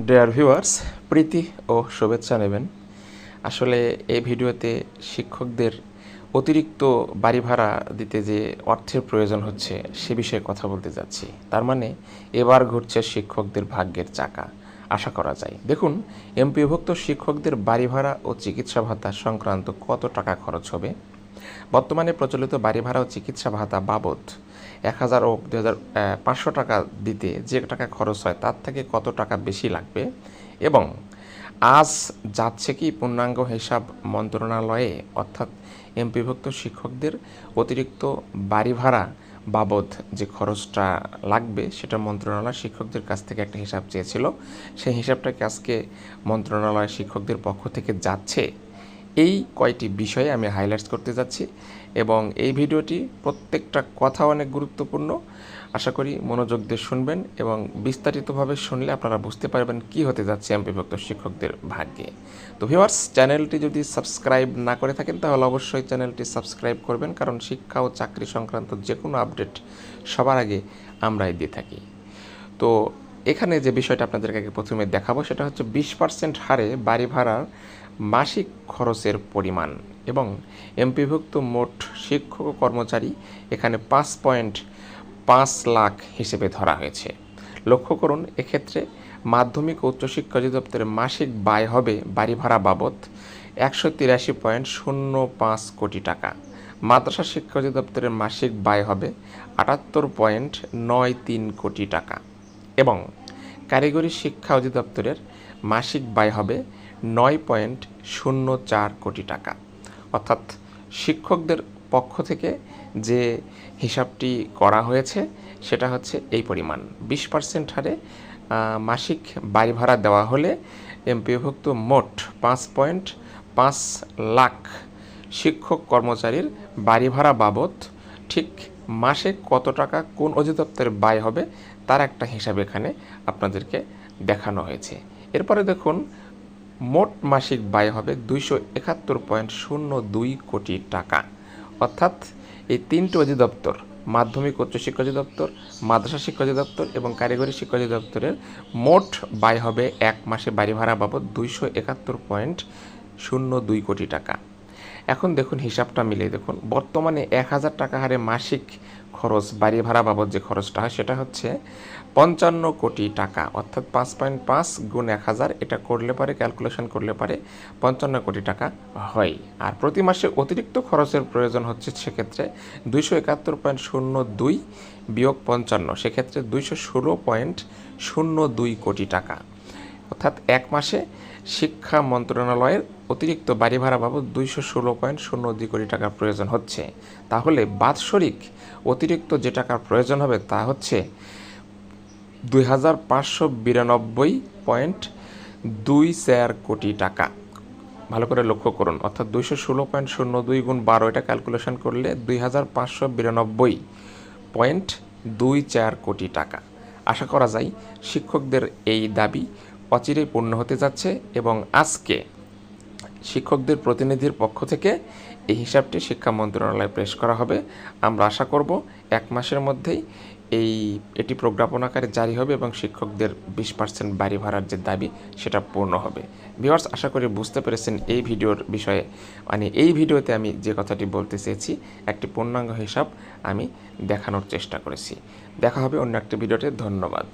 Dear viewers প্রীতি ও শুভেচ্ছা নেবেন। আসলে এই ভিডিওতে শিক্ষকদের অতিরিক্ত বাড়ি ভাড়া দিতে যে অর্থের প্রয়োজন হচ্ছে, সে বিষয়ে কথা বলতে যাচ্ছি। তার মানে এবার ঘুরছে শিক্ষকদের ভাগ্যের চাকা। আশা করা যায়। দেখুন, এমপিভুক্ত শিক্ষকদের বাড়ি ভাড়া ও চিকিৎসা ভাতা সংক্রান্ত কত টাকা খরচ হবে? বর্তমানে প্রচলিত বাড়ি ভাড়া ও চিকিৎসা ভাতা বাবদ এক হাজার ও দু হাজার পাঁচশো টাকা দিতে যে টাকা খরচ হয় তার থেকে কত টাকা বেশি লাগবে? এবং আজ যাচ্ছে কি পূর্ণাঙ্গ হিসাব মন্ত্রণালয়ে, অর্থাৎ এমপিভুক্ত শিক্ষকদের অতিরিক্ত বাড়ি ভাড়া বাবদ যে খরচটা লাগবে, সেটা মন্ত্রণালয় শিক্ষকদের কাছ থেকে একটা হিসাব চেয়েছিল। সেই হিসাবটাকে আজকে মন্ত্রণালয় শিক্ষকদের পক্ষ থেকে যাচ্ছে? এই কয়টি বিষয়ে আমি হাইলাইটস করতে যাচ্ছি এবং এই ভিডিওটি প্রত্যেকটা কথা অনেক গুরুত্বপূর্ণ। আশা করি মনোযোগ দিয়ে শুনবেন এবং বিস্তারিতভাবে শুনলে আপনারা বুঝতে পারবেন কি হতে যাচ্ছে এমপিভুক্ত শিক্ষকদের ভাগ্যে। তো ভিউয়ার্স চ্যানেলটি যদি সাবস্ক্রাইব না করে থাকেন, তাহলে অবশ্যই চ্যানেলটি সাবস্ক্রাইব করবেন, কারণ শিক্ষা ও চাকরি সংক্রান্ত যে কোনো আপডেট সবার আগে আমরাই দিয়ে থাকি। তো এখানে যে বিষয়টা আপনাদেরকে আগে প্রথমে দেখাবো, সেটা হচ্ছে বিশ পার্সেন্ট হারে বাড়ি ভাড়ার মাসিক খরচের পরিমাণ এবং এমপিভুক্ত মোট শিক্ষক কর্মচারী এখানে পাঁচ পয়েন্ট পাঁচ লাখ হিসেবে ধরা হয়েছে। লক্ষ্য করুন, এক্ষেত্রে মাধ্যমিক ও উচ্চশিক্ষা অধিদপ্তরের মাসিক ব্যয় হবে বাড়ি ভাড়া বাবদ একশো তিরাশি পয়েন্ট শূন্য পাঁচ কোটি টাকা। মাদ্রাসা শিক্ষা অধিদপ্তরের মাসিক ব্যয় হবে আটাত্তর পয়েন্ট নয় তিন কোটি টাকা। এবং কারিগরি শিক্ষা অধিদপ্তরের মাসিক ব্যয় হবে নয় পয়েন্ট শূন্য চার কোটি টাকা। অর্থাৎ শিক্ষকদের পক্ষ থেকে যে হিসাবটি করা হয়েছে, সেটা হচ্ছে এই পরিমাণ। বিশ পার্সেন্ট হারে মাসিক বাড়ি ভাড়া দেওয়া হলে এমপিভুক্ত মোট পাঁচ পয়েন্ট পাঁচ লাখ শিক্ষক কর্মচারীর বাড়ি ভাড়া বাবদ ঠিক মাসে কত টাকা কোন অধিদপ্তরে ব্যয় হবে তার একটা হিসাব এখানে আপনাদেরকে দেখানো হয়েছে। এরপরে দেখুন, মোট মাসিক ব্যয় হবে দুইশো একাত্তর পয়েন্ট শূন্য দুই কোটি টাকা। অর্থাৎ এই তিনটি অধিদপ্তর, মাধ্যমিক উচ্চ শিক্ষা অধিদপ্তর, মাদ্রাসা শিক্ষা অধিদপ্তর এবং কারিগরি শিক্ষা অধিদপ্তরের মোট ব্যয় হবে এক মাসে বাড়ি ভাড়া বাবদ দুইশো একাত্তর পয়েন্ট শূন্য দুই কোটি টাকা। এখন দেখুন হিসাবটা মিলিয়ে দেখুন। বর্তমানে এক হাজার টাকা হারে মাসিক খরচ, বাড়ি ভাড়া বাবদ যে খরচটা হয় সেটা হচ্ছে পঞ্চান্ন কোটি টাকা, অর্থাৎ পাঁচ পয়েন্ট পাঁচ গুণ এক হাজার। এটা করলে পারে, ক্যালকুলেশন করলে পারে পঞ্চান্ন কোটি টাকা হয়। আর প্রতি মাসে অতিরিক্ত খরচের প্রয়োজন হচ্ছে সেক্ষেত্রে দুইশো একাত্তর পয়েন্ট শূন্য দুই বিয়োগ পঞ্চান্ন, সেক্ষেত্রে দুইশো ষোলো পয়েন্ট শূন্য দুই কোটি টাকা। অর্থাৎ এক মাসে শিক্ষা মন্ত্রণালয়ের অতিরিক্ত বাড়ি ভাড়া বাবদ দুইশো ষোলো পয়েন্ট শূন্য দুই কোটি টাকার প্রয়োজন হচ্ছে। তাহলে বাৎসরিক অতিরিক্ত যে টাকার প্রয়োজন হবে তা হচ্ছে দুই হাজার পাঁচশো বিরানব্বই পয়েন্ট দুই চার কোটি টাকা। ভালো করে লক্ষ্য করুন, অর্থাৎ দুইশো ষোলো পয়েন্ট শূন্য দুই গুণ বারো এটা ক্যালকুলেশন করলে দুই হাজার পাঁচশো বিরানব্বই পয়েন্ট দুই চার কোটি টাকা। আশা করা যায় শিক্ষকদের এই দাবি অচিরেই পূর্ণ হতে যাচ্ছে এবং আজকে শিক্ষকদের প্রতিনিধির পক্ষ থেকে এই হিসাবটি শিক্ষা মন্ত্রণালয়ে পেশ করা হবে। আমরা আশা করব এক মাসের মধ্যেই এই, এটি প্রজ্ঞাপন আকারে জারি হবে এবং শিক্ষকদের বিশ পার্সেন্ট বাড়ি ভাড়ার যে দাবি, সেটা পূর্ণ হবে। ভিওয়ার্স আশা করি বুঝতে পেরেছেন এই ভিডিওর বিষয়ে। মানে এই ভিডিওতে আমি যে কথাটি বলতে চেয়েছি, একটি পূর্ণাঙ্গ হিসাব আমি দেখানোর চেষ্টা করেছি। দেখা হবে অন্য একটি ভিডিওতে। ধন্যবাদ।